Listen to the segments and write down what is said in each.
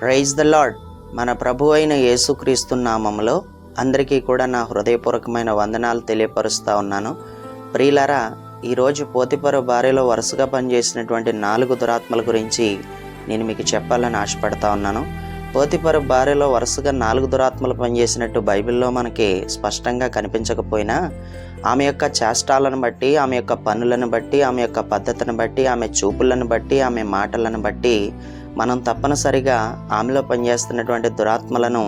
Praise the lord. మన ప్రభు అయిన యేసుక్రీస్తు నామంలో అందరికీ కూడా నా హృదయపూర్వకమైన వందనాలు తెలియపరుస్తూ ఉన్నాను. ప్రియులారా ఈరోజు పోతిపర భార్యలో వరుసగా పనిచేసినటువంటి నాలుగు దురాత్మల గురించి నేను మీకు చెప్పాలని ఆశపడతా ఉన్నాను. పోతిపర భార్యలో వరుసగా నాలుగు దురాత్మలు పనిచేసినట్టు బైబిల్లో మనకి స్పష్టంగా కనిపించకపోయినా ఆమె యొక్క చేష్టాలను బట్టి ఆమె యొక్క పనులను బట్టి ఆమె యొక్క పద్ధతిని బట్టి ఆమె చూపులను బట్టి ఆమె మాటలను బట్టి మనం తప్పనిసరిగా ఆమెలో పనిచేస్తున్నటువంటి దురాత్మలను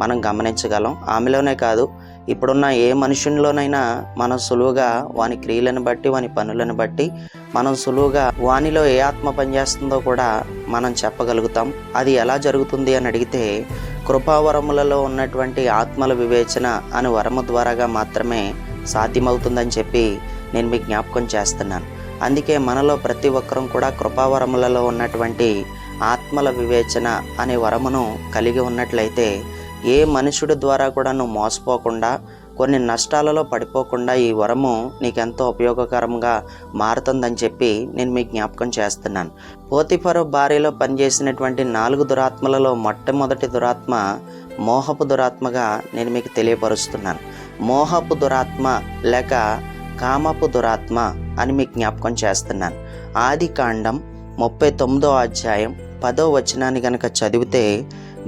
మనం గమనించగలం. ఆమెలోనే కాదు ఇప్పుడున్న ఏ మనుషునిలోనైనా మనం సులువుగా వాని క్రియలను బట్టి వాని పనులను బట్టి మనం సులువుగా వానిలో ఏ ఆత్మ పనిచేస్తుందో కూడా మనం చెప్పగలుగుతాం. అది ఎలా జరుగుతుంది అని అడిగితే కృపావరములలో ఉన్నటువంటి ఆత్మల వివేచన అని వరము ద్వారాగా మాత్రమే సాధ్యమవుతుందని చెప్పి నేను మీకు జ్ఞాపకం చేస్తున్నాను. అందుకే మనలో ప్రతి ఒక్కరం కూడా కృపావరములలో ఉన్నటువంటి ఆత్మల వివేచన అనే వరమును కలిగి ఉన్నట్లయితే ఏ మనుషుడి ద్వారా కూడా నువ్వు మోసపోకుండా కొన్ని నష్టాలలో పడిపోకుండా ఈ వరము నీకెంతో ఉపయోగకరంగా మారుతుందని చెప్పి నేను మీకు జ్ఞాపకం చేస్తున్నాను. పోతిఫరు భార్యలో పనిచేసినటువంటి నాలుగు దురాత్మలలో మొట్టమొదటి దురాత్మ మోహపు దురాత్మగా నేను మీకు తెలియపరుస్తున్నాను. మోహపు దురాత్మ లేక కామపు దురాత్మ అని మీకు జ్ఞాపకం చేస్తున్నాను. ఆది కాండం ముప్పై తొమ్మిదో అధ్యాయం పదో వచనాన్ని గనక చదివితే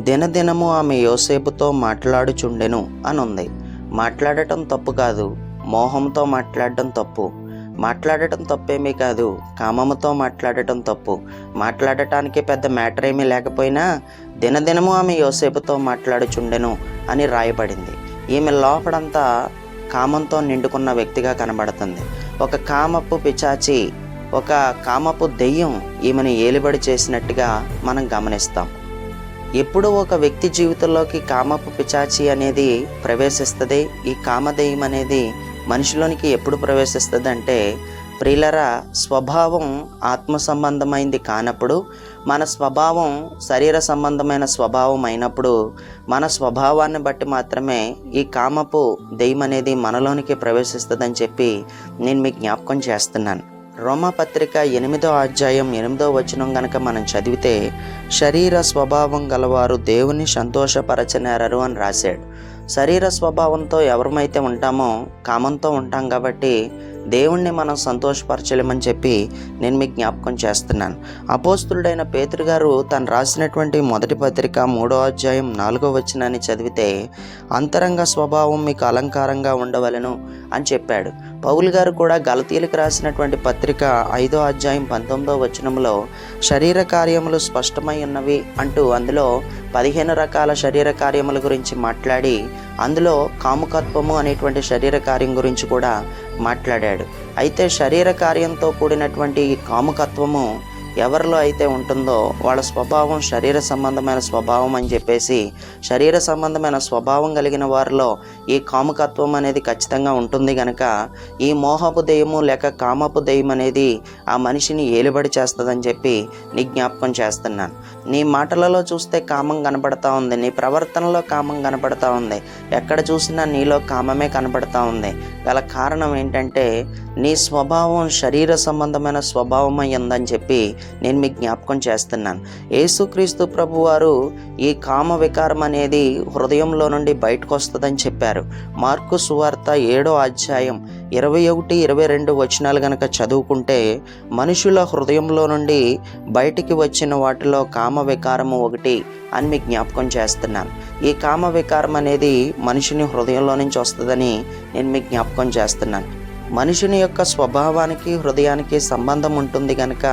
దినదినము ఆమె యోసేపుతో మాట్లాడుచుండెను అని ఉంది మాట్లాడటం తప్పు కాదు మోహంతో మాట్లాడటం తప్పు. మాట్లాడటం తప్పేమీ కాదు కామముతో మాట్లాడటం తప్పు. మాట్లాడటానికి పెద్ద మ్యాటర్ ఏమీ లేకపోయినా దినదినము ఆమె యోసేపుతో మాట్లాడుచుండెను అని రాయబడింది. ఈమె లోపడంతా కామంతో నిండుకున్న వ్యక్తిగా కనబడుతుంది. ఒక కామపు పిచాచి ఒక కామపు దెయ్యం ఈమెను ఏలుబడి చేసినట్టుగా మనం గమనిస్తాం. ఎప్పుడు ఒక వ్యక్తి జీవితంలోకి కామపు పిచాచి అనేది ప్రవేశిస్తుంది. ఈ కామదెయ్యం అనేది మనిషిలోనికి ఎప్పుడు ప్రవేశిస్తుంది అంటే ప్రియులరా స్వభావం ఆత్మ సంబంధమైంది కానప్పుడు మన స్వభావం శరీర సంబంధమైన స్వభావం అయినప్పుడు మన స్వభావాన్ని బట్టి మాత్రమే ఈ కామపు దెయ్యం అనేది మనలోనికి ప్రవేశిస్తుందని చెప్పి నేను మీకు జ్ఞాపకం చేస్తున్నాను. రోమపత్రిక ఎనిమిదో అధ్యాయం ఎనిమిదో వచనం గనక మనం చదివితే శరీర స్వభావం గలవారు దేవుని సంతోషపరచనేరరు అని రాశాడు. శరీర స్వభావంతో ఎవరమైతే ఉంటామో కామంతో ఉంటాం కాబట్టి దేవుణ్ణి మనం సంతోషపరచలేమని చెప్పి నేను మీకు జ్ఞాపకం చేస్తున్నాను. అపోస్తుడైన పేతురు గారు తను రాసినటువంటి మొదటి పత్రిక మూడో అధ్యాయం నాలుగో వచనాన్ని చదివితే అంతరంగ స్వభావం మీకు అలంకారంగా ఉండవలను అని చెప్పాడు. పౌల్ గారు కూడా గలతీలకు రాసినటువంటి పత్రిక ఐదో అధ్యాయం పంతొమ్మిదో వచనంలో శరీర కార్యములు స్పష్టమై ఉన్నవి అంటూ అందులో పదిహేను రకాల శరీర కార్యముల గురించి మాట్లాడి అందులో కాముకత్వము అనేటువంటి శరీర కార్యం గురించి కూడా మాట్లాడాడు. అయితే శరీర కార్యంతో కూడినటువంటి ఈ కాముకత్వము ఎవరిలో అయితే ఉంటుందో వాళ్ళ స్వభావం శరీర సంబంధమైన స్వభావం అని చెప్పేసి శరీర సంబంధమైన స్వభావం కలిగిన వారిలో ఈ కాముకత్వం అనేది ఖచ్చితంగా ఉంటుంది కనుక ఈ మోహపు దెయ్యము లేక కామపు దెయ్యం అనేది ఆ మనిషిని ఏలుబడి చేస్తుందని చెప్పి నీ జ్ఞాపకం చేస్తున్నాను. నీ మాటలలో చూస్తే కామం కనపడతా ఉంది. నీ ప్రవర్తనలో కామం కనపడతా ఉంది. ఎక్కడ చూసినా నీలో కామమే కనపడతా ఉంది. గల కారణం ఏంటంటే నీ స్వభావం శరీర సంబంధమైన స్వభావం అయ్యిందని చెప్పి నేను మీకు జ్ఞాపకం చేస్తున్నాను. యేసుక్రీస్తు ప్రభు వారు ఈ కామ వికారం అనేది హృదయంలో నుండి బయటకు వస్తుందని చెప్పారు. మార్కు సువార్త ఏడో అధ్యాయం ఇరవై ఒకటి ఇరవై రెండు వచనాలు గనక చదువుకుంటే మనుషుల హృదయంలో నుండి బయటికి వచ్చిన వాటిలో కామ వికారము ఒకటి అని మీకు జ్ఞాపకం చేస్తున్నాను. ఈ కామ వికారం అనేది మనిషిని హృదయంలో నుంచి వస్తుందని నేను మీకు జ్ఞాపకం చేస్తున్నాను. మనుషుని యొక్క స్వభావానికి హృదయానికి సంబంధం ఉంటుంది కనుక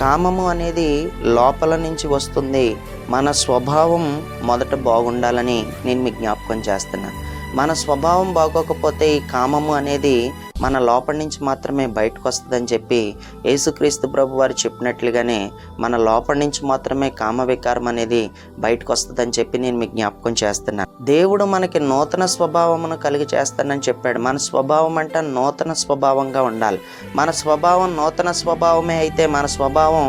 కామము అనేది లోపల నుంచి వస్తుంది. మన స్వభావం మొదట బాగుండాలని నేను మీకు జ్ఞాపకం చేస్తున్నాను. మన స్వభావం బాగోకపోతే ఈ కామము అనేది మన లోపల నుంచి మాత్రమే బయటకు వస్తుందని చెప్పి యేసుక్రీస్తు ప్రభు వారు చెప్పినట్లుగానే మన లోపల నుంచి మాత్రమే కామ వికారం అనేది బయటకు వస్తుందని చెప్పి నేను మీకు జ్ఞాపకం చేస్తున్నాను దేవుడు మనకి నూతన స్వభావమును కలిగి చేస్తానని చెప్పాడు. మన స్వభావం అంటే నూతన స్వభావంగా ఉండాలి. మన స్వభావం నూతన స్వభావమే అయితే మన స్వభావం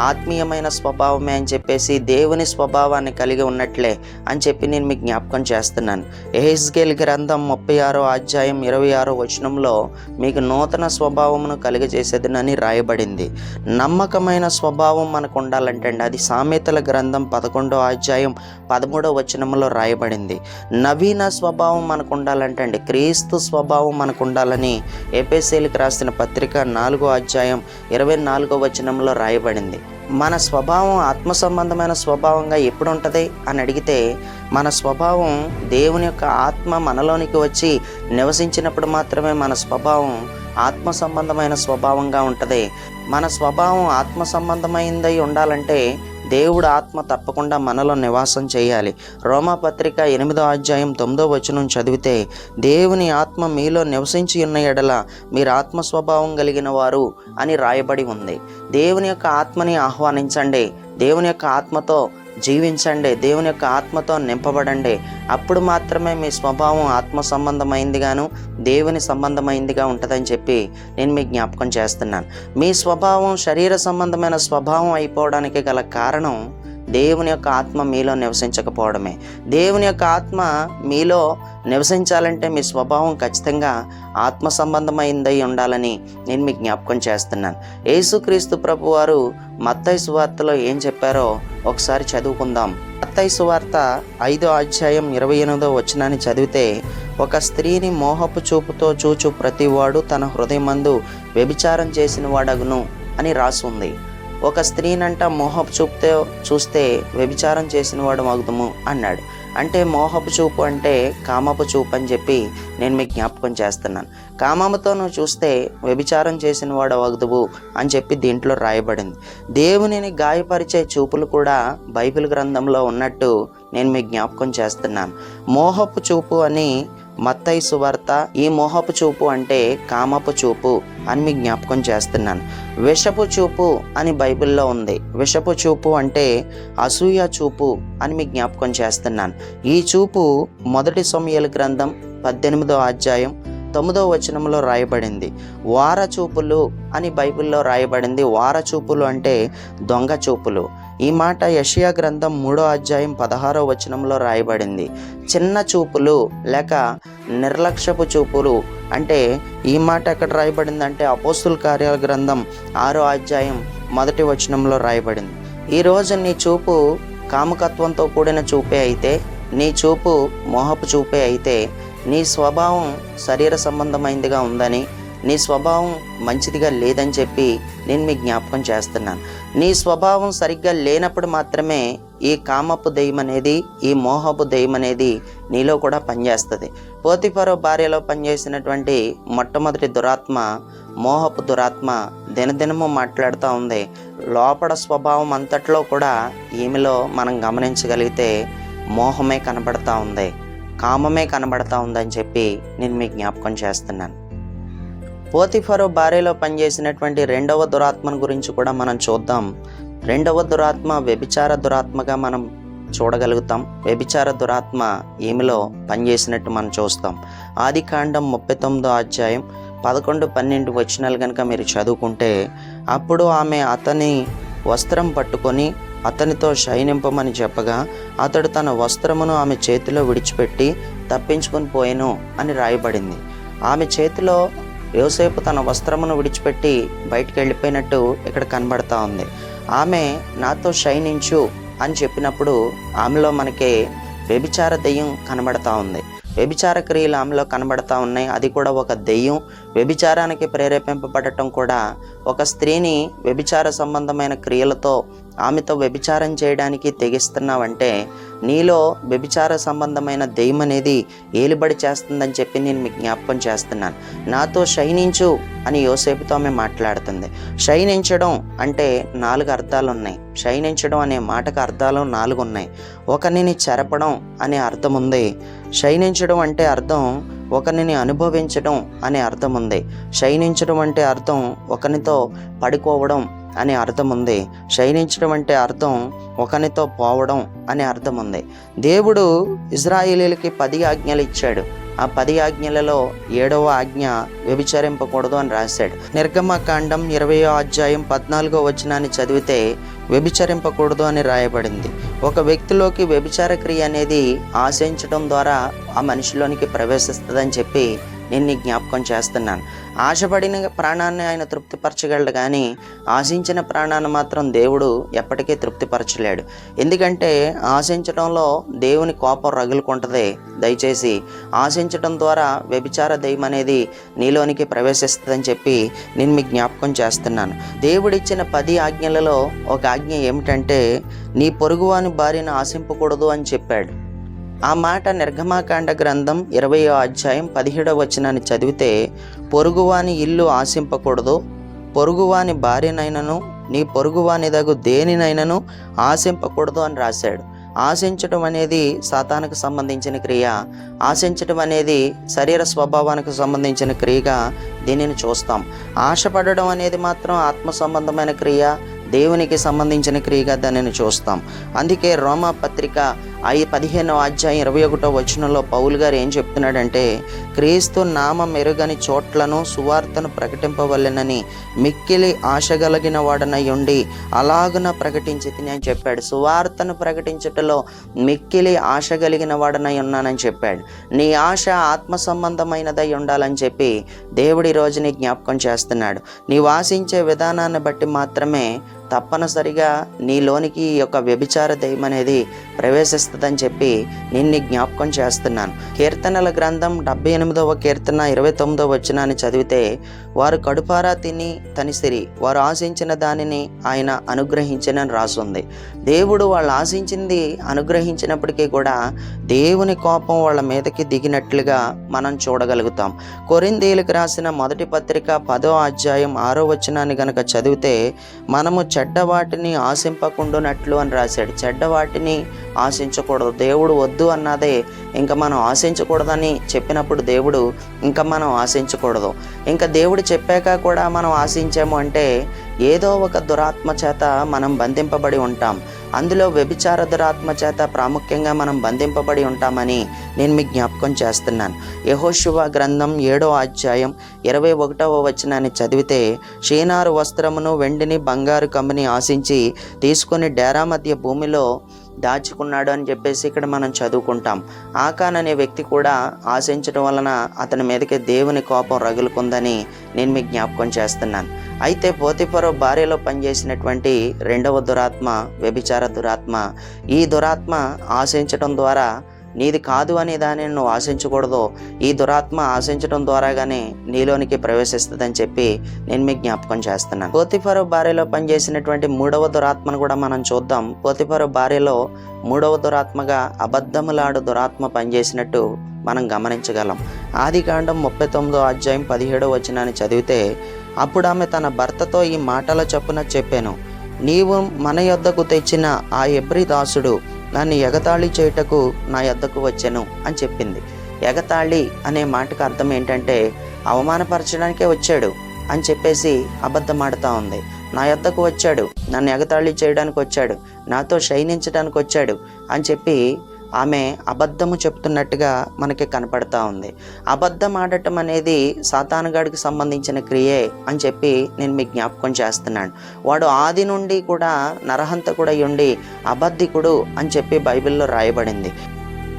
ఆత్మీయమైన స్వభావమే అని చెప్పేసి దేవుని స్వభావాన్ని కలిగి ఉన్నట్లే అని చెప్పి నేను మీకు జ్ఞాపకం చేస్తున్నాను. ఎహెస్గేల్ గ్రంథం ముప్పై ఆరో అధ్యాయం ఇరవై ఆరో వచనంలో మీకు నూతన స్వభావమును కలిగజేసేదినని రాయబడింది. నమ్మకమైన స్వభావం మనకు ఉండాలంటే అండి అది సామెతల గ్రంథం పదకొండో అధ్యాయం పదమూడో వచనంలో రాయబడింది. నవీన స్వభావం మనకు ఉండాలంటే అండి క్రీస్తు స్వభావం మనకు ఉండాలని ఏపీసీలకు రాసిన పత్రిక నాలుగో అధ్యాయం ఇరవై నాలుగో వచనంలో రాయబడింది. మన స్వభావం ఆత్మ సంబంధమైన స్వభావంగా ఎప్పుడు ఉంటుంది అని అడిగితే మన స్వభావం దేవుని యొక్క ఆత్మ మనలోనికి వచ్చి నివసించినప్పుడు మాత్రమే మన స్వభావం ఆత్మ సంబంధమైన స్వభావంగా ఉంటుంది. మన స్వభావం ఆత్మ సంబంధమైందై ఉండాలంటే దేవుడు ఆత్మ తప్పకుండా మనలో నివాసం చేయాలి. రోమాపత్రిక ఎనిమిదో అధ్యాయం తొమ్మిదో వచనం చదివితే దేవుని ఆత్మ మీలో నివసించి ఉన్న ఎడల మీరు ఆత్మ స్వభావం కలిగిన వారు అని రాయబడి ఉంది. దేవుని యొక్క ఆత్మని ఆహ్వానించండి. దేవుని యొక్క ఆత్మతో జీవించండి దేవుని యొక్క ఆత్మతో నింపబడండి. అప్పుడు మాత్రమే మీ స్వభావం ఆత్మ సంబంధమైందిగాను దేవుని సంబంధమైందిగా ఉంటుందని చెప్పి నేను మీకు జ్ఞాపకం చేస్తున్నాను. మీ స్వభావం శరీర సంబంధమైన స్వభావం అయిపోవడానికి గల కారణం దేవుని యొక్క ఆత్మ మీలో నివసించకపోవడమే. దేవుని యొక్క ఆత్మ మీలో నివసించాలంటే మీ స్వభావం ఖచ్చితంగా ఆత్మ సంబంధమైందై ఉండాలని నేను మీకు జ్ఞాపకం చేస్తున్నాను. యేసుక్రీస్తు ప్రభు వారు మత్తయి సువార్తలో ఏం చెప్పారో ఒకసారి చదువుకుందాం. మత్తయి సువార్త ఐదో అధ్యాయం ఇరవై ఎనిమిదో వచ్చినాన్ని చదివితే ఒక స్త్రీని మోహపు చూపుతో చూచు ప్రతివాడు తన హృదయమందు వ్యభిచారం చేసిన వాడగును అని రాసి ఉంది ఒక స్త్రీనంట మోహపు చూపుతో చూస్తే వ్యభిచారం చేసిన వాడు మగుదము అన్నాడు. అంటే మోహపు చూపు అంటే కామపు చూపు అని చెప్పి నేను మీకు జ్ఞాపకం చేస్తున్నాను. కామముతో నువ్వు చూస్తే వ్యభిచారం చేసిన వాడు వగదువు అని చెప్పి దీంట్లో రాయబడింది. దేవునిని గాయపరిచే చూపులు కూడా బైబిల్ గ్రంథంలో ఉన్నట్టు నేను మీకు జ్ఞాపకం చేస్తున్నాను. మోహపు చూపు అని మత్తయి సువార్త ఈ మోహపు చూపు అంటే కామపు చూపు అని మీ జ్ఞాపకం చేస్తున్నాను. విషపు చూపు అని బైబిల్లో ఉంది. విషపు చూపు అంటే అసూయ చూపు అని మీ జ్ఞాపకం చేస్తున్నాను. ఈ చూపు మొదటి సమయాల గ్రంథం పద్దెనిమిదో అధ్యాయం తొమ్మిదో వచనంలో రాయబడింది. వార చూపులు అని బైబిల్లో రాయబడింది. వార చూపులు అంటే దొంగ చూపులు. ఈ మాట యషియా గ్రంథం మూడో అధ్యాయం పదహారో వచనంలో రాయబడింది. చిన్న చూపులు లేక నిర్లక్ష్యపు చూపులు అంటే ఈ మాట ఎక్కడ రాయబడింది అంటే అపోస్తుల కార్యాల గ్రంథం ఆరో అధ్యాయం మొదటి వచనంలో రాయబడింది. ఈరోజు నీ చూపు కామకత్వంతో కూడిన చూపే అయితే నీ చూపు మోహపు చూపే అయితే నీ స్వభావం శరీర సంబంధమైందిగా ఉందని నీ స్వభావం మంచిదిగా లేదని చెప్పి నేను మీ జ్ఞాపకం చేస్తున్నాను. నీ స్వభావం సరిగ్గా లేనప్పుడు మాత్రమే ఈ కామపు దెయ్యం అనేది ఈ మోహపు దెయ్యం అనేది నీలో కూడా పనిచేస్తుంది. పోతిఫరో భార్యలో పనిచేసినటువంటి మొట్టమొదటి దురాత్మ మోహపు దురాత్మ దినదినము మాట్లాడుతూ ఉంది. లోపల స్వభావం అంతట్లో కూడా ఈమెలో మనం గమనించగలిగితే మోహమే కనబడతా ఉంది. కామమే కనబడతా ఉందని చెప్పి నేను మీకు జ్ఞాపకం చేస్తున్నాను. పోతిఫరో భార్యలో పనిచేసినటువంటి రెండవ దురాత్మను గురించి కూడా మనం చూద్దాం. రెండవ దురాత్మ వ్యభిచార దురాత్మగా మనం చూడగలుగుతాం. వ్యభిచార దురాత్మ ఈమెలో పనిచేసినట్టు మనం చూస్తాం. ఆది కాండం ముప్పై తొమ్మిదో అధ్యాయం పదకొండు పన్నెండు వచనాలు కనుక మీరు చదువుకుంటే అప్పుడు ఆమె అతని వస్త్రం పట్టుకొని అతనితో శయనింపమని చెప్పగా అతడు తన వస్త్రమును ఆమె చేతిలో విడిచిపెట్టి తప్పించుకొని పోయాను అని రాయబడింది. ఆమె చేతిలో యోసేపు తన వస్త్రమును విడిచిపెట్టి బయటికి వెళ్ళిపోయినట్టు ఇక్కడ కనబడతా ఉంది. ఆమె నాతో శయనించు అని చెప్పినప్పుడు ఆమెలో మనకి వ్యభిచార దెయ్యం కనబడతా ఉంది. వ్యభిచార క్రియలు ఆమెలో కనబడతా ఉన్నాయి. అది కూడా ఒక దెయ్యం. వ్యభిచారానికి ప్రేరేపింపబడటం కూడా ఒక స్త్రీని వ్యభిచార సంబంధమైన క్రియలతో ఆమెతో వ్యభిచారం చేయడానికి తెగిస్తున్నావంటే నీలో వ్యభిచార సంబంధమైన దెయ్యం అనేది ఏలుబడి చేస్తుందని చెప్పి నేను మీకు జ్ఞాపకం చేస్తున్నాను. నాతో శయనించు అని యోసేపుతో ఆమె మాట్లాడుతుంది. శయనించడం అంటే నాలుగు అర్థాలు ఉన్నాయి. శయనించడం అనే మాటకు అర్థాలు నాలుగు ఉన్నాయి. ఒకరిని చెరపడం అనే అర్థం ఉంది. శయనించడం అంటే అర్థం ఒకరిని అనుభవించడం అనే అర్థం ఉంది. శయనించడం అంటే అర్థం ఒకరితో పడుకోవడం అనే అర్థం ఉంది. శయనించడం అంటే అర్థం ఒకనితో పోవడం అనే అర్థం ఉంది. దేవుడు ఇజ్రాయేలీలకి పది ఆజ్ఞలు ఇచ్చాడు. ఆ పది ఆజ్ఞలలో ఏడవ ఆజ్ఞ వ్యభిచరింపకూడదు అని రాశాడు. నిర్గమకాండం ఇరవయో అధ్యాయం పద్నాలుగో వచనాన్ని చదివితే వ్యభిచరింపకూడదు అని రాయబడింది. ఒక వ్యక్తిలోకి వ్యభిచార క్రియ అనేది ఆశించడం ద్వారా ఆ మనిషిలోనికి ప్రవేశిస్తుందని చెప్పి నేను నీ జ్ఞాపకం చేస్తున్నాను. ఆశపడిన ప్రాణాన్ని ఆయన తృప్తిపరచగలడు కానీ ఆశించిన ప్రాణాన్ని మాత్రం దేవుడు ఎప్పటికీ తృప్తిపరచలేడు. ఎందుకంటే ఆశించడంలో దేవుని కోపం రగులుకుంటుంది. దయచేసి ఆశించడం ద్వారా వ్యభిచార దయ్యం అనేది నీలోనికి ప్రవేశిస్తుందని చెప్పి నేను మీకు జ్ఞాపకం చేస్తున్నాను. దేవుడిచ్చిన పది ఆజ్ఞలలో ఒక ఆజ్ఞ ఏమిటంటే నీ పొరుగువాని భార్యను ఆశింపకూడదు అని చెప్పాడు. ఆ మాట నిర్గమాకాండ గ్రంథం ఇరవయో అధ్యాయం పదిహేడవ వచనాన్ని చదివితే పొరుగువాని ఇల్లు ఆశింపకూడదు. పొరుగువాని భార్యనైనను నీ పొరుగువాని పొరుగువానిదగు దేనినైనను ఆశింపకూడదు అని రాశాడు. ఆశించటం అనేది సాతానికి సంబంధించిన క్రియ. ఆశించటం అనేది శరీర స్వభావానికి సంబంధించిన క్రియగా దీనిని చూస్తాం. ఆశపడడం అనేది మాత్రం ఆత్మ సంబంధమైన క్రియ దేవునికి సంబంధించిన క్రియగా దానిని చూస్తాం. అందుకే రోమా పత్రిక ఐ పదిహేనవ అధ్యాయం ఇరవై ఒకటో వచనంలో పౌలు గారు ఏం చెప్తున్నాడంటే క్రీస్తు నామ మెరుగని చోట్లను సువార్తను ప్రకటింపవలెనని మిక్కిలి ఆశగలిగిన వాడనై ఉండి అలాగున ప్రకటించి అని చెప్పాడు. సువార్తను ప్రకటించుటలో మిక్కిలి ఆశ కలిగిన వాడనై ఉన్నానని చెప్పాడు. నీ ఆశ ఆత్మ సంబంధమైనదై ఉండాలని చెప్పి దేవుడి రోజుని జ్ఞాపకం చేస్తున్నాడు. నీవు ఆశించే విధానాన్ని బట్టి మాత్రమే తప్పనిసరిగా నీలోనికి ఈ యొక్క వ్యభిచార దయ్యం అనేది ప్రవేశిస్తుందని చెప్పి నిన్ను జ్ఞాపకం చేస్తున్నాను. కీర్తనల గ్రంథం డెబ్బై ఎనిమిదవ కీర్తన ఇరవై తొమ్మిదవ వచనాన్ని చదివితే వారు కడుపారా తిని తనిసిరి వారు ఆశించిన దానిని ఆయన అనుగ్రహించినని రాసుంది. దేవుడు వాళ్ళు ఆశించింది అనుగ్రహించినప్పటికీ కూడా దేవుని కోపం వాళ్ళ మీదకి దిగినట్లుగా మనం చూడగలుగుతాం. కొరిందేలకు రాసిన మొదటి పత్రిక పదో అధ్యాయం ఆరో వచనాన్ని గనక చదివితే మనము చెడ్డ వాటిని ఆశింపకుండానట్లు అని రాశాడు. చెడ్డ వాటిని ఆశించకూడదు. దేవుడు వద్దు అన్నదే ఇంకా మనం ఆశించకూడదని చెప్పినప్పుడు దేవుడు ఇంకా మనం ఆశించకూడదు. ఇంకా దేవుడు చెప్పాక కూడా మనం ఆశించాము అంటే ఏదో ఒక దురాత్మ చేత మనం బంధింపబడి ఉంటాం. అందులో వ్యభిచార దురాత్మ చేత ప్రాముఖ్యంగా మనం బంధింపబడి ఉంటామని నేను మీకు జ్ఞాపకం చేస్తున్నాను. యహోశివ గ్రంథం ఏడో అధ్యాయం ఇరవై ఒకటవ వచనాన్ని చదివితే షీనారు వస్త్రమును వెండిని బంగారు కమ్మిని ఆశించి తీసుకొని డేరా మధ్య భూమిలో దాచుకున్నాడు అని చెప్పేసి ఇక్కడ మనం చదువుకుంటాం. ఆకాన్ అనే వ్యక్తి కూడా ఆశించడం వలన అతని మీదకి దేవుని కోపం రగులుకుందని నేను మీకు జ్ఞాపకం చేస్తున్నాను. అయితే పోతిపరో భార్యలో పనిచేసినటువంటి రెండవ దురాత్మ వ్యభిచార దురాత్మ ఈ దురాత్మ ఆశించడం ద్వారా నీది కాదు అనే దానిని నువ్వు ఆశించకూడదు. ఈ దురాత్మ ఆశించడం ద్వారాగానే నీలోనికి ప్రవేశిస్తుందని చెప్పి నేను మీకు జ్ఞాపకం చేస్తున్నాను. పోతిఫరు భార్యలో పనిచేసినటువంటి మూడవ దురాత్మను కూడా మనం చూద్దాం. పోతిఫరు భార్యలో మూడవ దురాత్మగా అబద్ధములాడు దురాత్మ పనిచేసినట్టు మనం గమనించగలం. ఆది కాండం ముప్పై తొమ్మిదో అధ్యాయం పదిహేడో వచనాన్ని చదివితే అప్పుడు ఆమె తన భర్తతో ఈ మాటల చొప్పున చెప్పాను నీవు మన యొద్దకు తెచ్చిన ఆ ఎబ్రి దాసుడు నన్ను ఎగతాళి చేయుటకు నా యొద్దకు వచ్చాను అని చెప్పింది. ఎగతాళి అనే మాటకు అర్థం ఏంటంటే అవమానపరచడానికే వచ్చాడు అని చెప్పేసి అబద్ధమాడుతూ ఉంది. నా యొద్దకు వచ్చాడు నన్ను ఎగతాళి చేయడానికి వచ్చాడు నాతో శయనించడానికి వచ్చాడు అని చెప్పి ఆమె అబద్ధము చెప్తున్నట్టుగా మనకి కనపడతా ఉంది. అబద్ధం ఆడటం అనేది సాతానుగాడికి సంబంధించిన క్రియే అని చెప్పి నేను మీకు జ్ఞాపకం చేస్తున్నాను. వాడు ఆది నుండి కూడా నరహంతకుడై ఉండి అబద్ధికుడు అని చెప్పి బైబిల్లో రాయబడింది.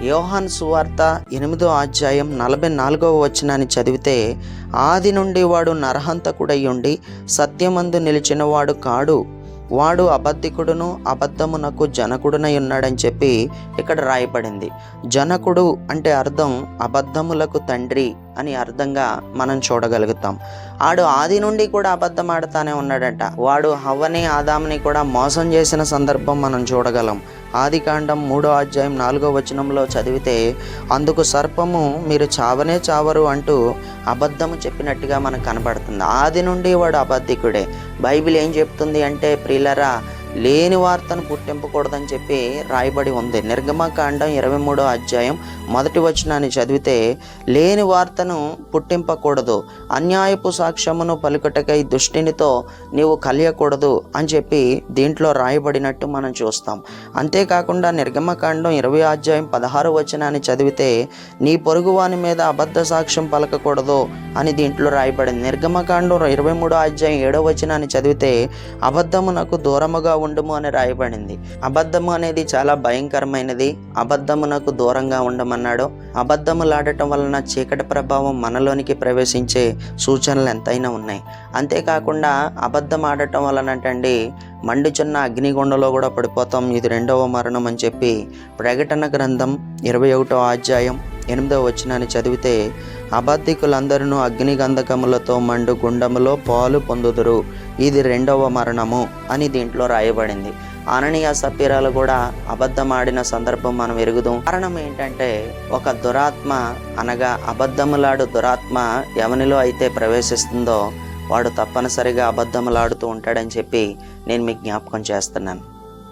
యోహాన్ సువార్త ఎనిమిదో అధ్యాయం నలభై నాలుగవ వచనాన్ని చదివితే ఆది నుండి వాడు నరహంతకుడై ఉండి సత్యమందు నిలిచినవాడు కాడు వాడు అబద్ధికుడును అబద్ధమునకు జనకుడునై ఉన్నాడని చెప్పి ఇక్కడ రాయబడింది. జనకుడు అంటే అర్థం అబద్ధములకు తండ్రి అని అర్థంగా మనం చూడగలుగుతాం. ఆడు ఆది నుండి కూడా అబద్ధం ఆడుతానే ఉన్నాడట. వాడు హవ్వని ఆదాముని కూడా మోసం చేసిన సందర్భం మనం చూడగలం. ఆది కాండం మూడో అధ్యాయం నాలుగో వచనంలో చదివితే అందుకు సర్పము మీరు చావనే చావరు అంటూ అబద్ధము చెప్పినట్టుగా మనకు కనబడుతుంది. ఆది నుండి వాడు అబద్ధికుడే. బైబిల్ ఏం చెప్తుంది అంటే ప్రియులరా లేని వార్తను పుట్టింపకూడదని చెప్పి రాయబడి ఉంది. నిర్గమకాండం ఇరవై మూడో అధ్యాయం మొదటి వచనాన్ని చదివితే లేని వార్తను పుట్టింపకూడదు. అన్యాయపు సాక్ష్యమును పలుకటకై దుష్టినితో నీవు కలియకూడదు అని చెప్పి దీంట్లో రాయబడినట్టు మనం చూస్తాం. అంతేకాకుండా నిర్గమకాండం ఇరవై అధ్యాయం పదహారు వచనాన్ని చదివితే నీ పొరుగువాని మీద అబద్ధ సాక్ష్యం పలకకూడదు అని దీంట్లో రాయబడింది. నిర్గమకాండం ఇరవై మూడో అధ్యాయం ఏడో వచనాన్ని చదివితే అబద్ధమునకు దూరముగా ఉండుము అని రాయబడింది. అబద్ధము అనేది చాలా భయంకరమైనది. అబద్ధమునకు దూరంగా ఉండమన్నాడు. అబద్ధములాడటం వలన చీకటి ప్రభావం మనలోనికి ప్రవేశించే సూచనలు ఎంతైనా ఉన్నాయి. అంతేకాకుండా అబద్ధం ఆడటం వలనటండి మండుచున్న అగ్నిగుండలో కూడా పడిపోతాం. ఇది రెండవ మరణం అని చెప్పి ప్రకటన గ్రంథం ఇరవై ఒకటో అధ్యాయం ఎనిమిదవ వచనాన్ని చదివితే అబద్ధికులందరూ అగ్ని గంధకములతో మండు గుండములో పాలు పొందుదురు. ఇది రెండవ మరణము అని దీంట్లో రాయబడింది. అననీయ సపీరాలు కూడా అబద్ధమాడిన సందర్భం మనం ఎరుగుదాం. కారణం ఏంటంటే ఒక దురాత్మ అనగా అబద్ధములాడు దురాత్మ ఎవనిలో అయితే ప్రవేశిస్తుందో వాడు తప్పనిసరిగా అబద్ధములాడుతూ ఉంటాడని చెప్పి నేను మీకు జ్ఞాపకం చేస్తున్నాను.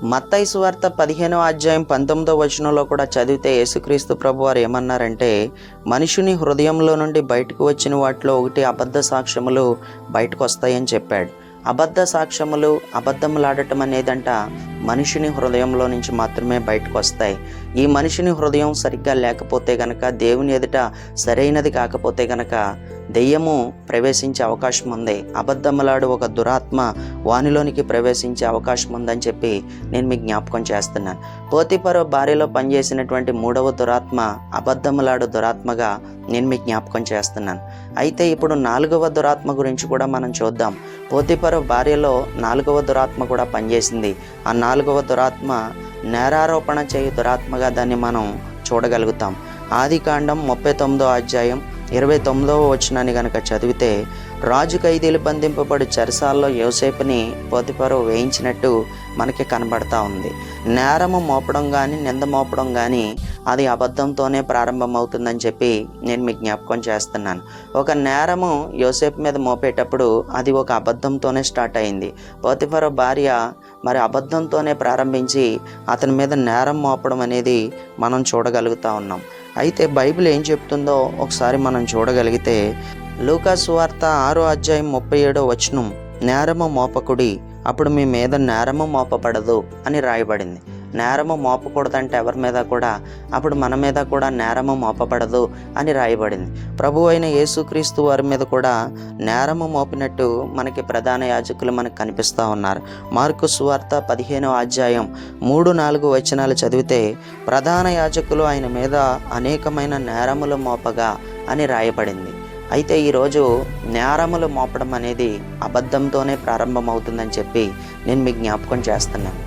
మత్తయి సువార్త పదిహేనో అధ్యాయం పంతొమ్మిదో వచనంలో కూడా చదివితే యేసుక్రీస్తు ప్రభు వారు ఏమన్నారంటే మనుషుని హృదయంలో నుండి బయటకు వచ్చిన వాటిలో ఒకటి అబద్ధ సాక్ష్యములు బయటకు వస్తాయని చెప్పాడు. అబద్ధ సాక్ష్యములు అబద్ధములాడటం అనేదంట మనిషిని హృదయంలో నుంచి మాత్రమే బయటకు వస్తాయి. ఈ మనిషిని హృదయం సరిగ్గా లేకపోతే గనక దేవుని ఎదుట సరైనది కాకపోతే గనక దెయ్యము ప్రవేశించే అవకాశం ఉంది అబద్ధములాడు ఒక దురాత్మ వానిలోనికి ప్రవేశించే అవకాశం ఉందని చెప్పి నేను మీకు జ్ఞాపకం చేస్తున్నాను. పోతిపరో భార్యలో పనిచేసినటువంటి మూడవ దురాత్మ అబద్ధములాడు దురాత్మగా నేను మీకు జ్ఞాపకం చేస్తున్నాను. అయితే ఇప్పుడు నాలుగవ దురాత్మ గురించి కూడా మనం చూద్దాం. పోతిపరో భార్యలో నాలుగవ దురాత్మ కూడా పనిచేసింది. ఆ నాలుగవ దురాత్మ నేరారోపణ చేయు దురాత్మగా దాన్ని మనం చూడగలుగుతాం. ఆది కాండం ముప్పై తొమ్మిదో అధ్యాయం ఇరవై తొమ్మిదవ వచనాన్ని గనక చదివితే రాజు ఖైదీలు బంధింపబడి చెరసాల్లో యోసేపుని పోతిపరు వేయించినట్టు మనకి కనబడతా ఉంది. నేరము మోపడం కానీ నింద మోపడం కానీ అది అబద్ధంతోనే ప్రారంభమవుతుందని చెప్పి నేను మీకు జ్ఞాపకం చేస్తున్నాను. ఒక నేరము యోసేపు మీద మోపేటప్పుడు అది ఒక అబద్ధంతోనే స్టార్ట్ అయింది. పోతిపరో భార్య మరి అబద్ధంతోనే ప్రారంభించి అతని మీద నేరం మోపడం అనేది మనం చూడగలుగుతా ఉన్నాం. అయితే బైబిల్ ఏం చెప్తుందో ఒకసారి మనం చూడగలిగితే లూకాస్ వార్త ఆరో అధ్యాయం ముప్పై ఏడో వచనం నేరము మోపకుడి అప్పుడు మీ మీద నేరము మోపబడదు అని రాయబడింది. నేరము మోపకూడదంటే ఎవరి మీద కూడా అప్పుడు మన మీద కూడా నేరము మోపబడదు అని రాయబడింది. ప్రభు అయిన యేసుక్రీస్తు వారి మీద కూడా నేరము మోపినట్టు మనకి ప్రధాన యాజకులు మనకు కనిపిస్తూ ఉన్నారు. మార్కు సువార్త పదిహేనవ అధ్యాయం మూడు నాలుగు వచనాలు చదివితే ప్రధాన యాజకులు ఆయన మీద అనేకమైన నేరములు మోపగా అని రాయబడింది. అయితే ఈరోజు నేరములు మోపడం అనేది అబద్ధంతోనే ప్రారంభమవుతుందని చెప్పి నేను మీకు జ్ఞాపకం చేస్తున్నాను.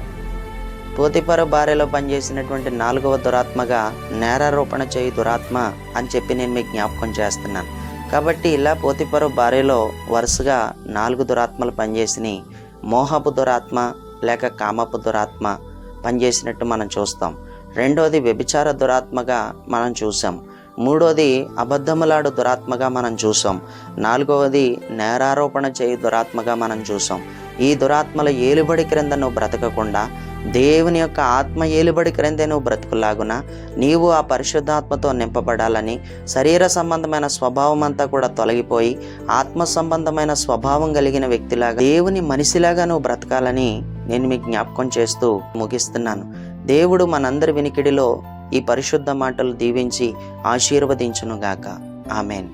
పోతిపర భార్యలో పనిచేసినటువంటి నాలుగవ దురాత్మగా నేరారోపణ చేయి దురాత్మ అని చెప్పి నేను మీకు జ్ఞాపకం చేస్తున్నాను. కాబట్టి ఇలా పోతిపర భార్యలో వరుసగా నాలుగు దురాత్మలు పనిచేసినాయి మోహపు దురాత్మ లేక కామపు దురాత్మ పనిచేసినట్టు మనం చూస్తాం. రెండోది వ్యభిచార దురాత్మగా మనం చూసాం. మూడోది అబద్ధములాడు దురాత్మగా మనం చూసాం. నాలుగవది నేరారోపణ చేయి దురాత్మగా మనం చూసాం. ఈ దురాత్మల ఏలుబడి క్రింద నువ్వు బ్రతకకుండా దేవుని యొక్క ఆత్మ ఏలుబడి క్రిందే నువ్వు బ్రతుకులాగున నీవు ఆ పరిశుద్ధాత్మతో నింపబడాలని శరీర సంబంధమైన స్వభావం అంతా కూడా తొలగిపోయి ఆత్మ సంబంధమైన స్వభావం కలిగిన వ్యక్తిలాగా దేవుని మనిషిలాగా నువ్వు బ్రతకాలని నేను మీకు జ్ఞాపకం చేస్తూ ముగిస్తున్నాను. దేవుడు మనందరి వినికిడిలో ఈ పరిశుద్ధ మాటలు దీవించి ఆశీర్వదించునుగాక. ఆమెన్.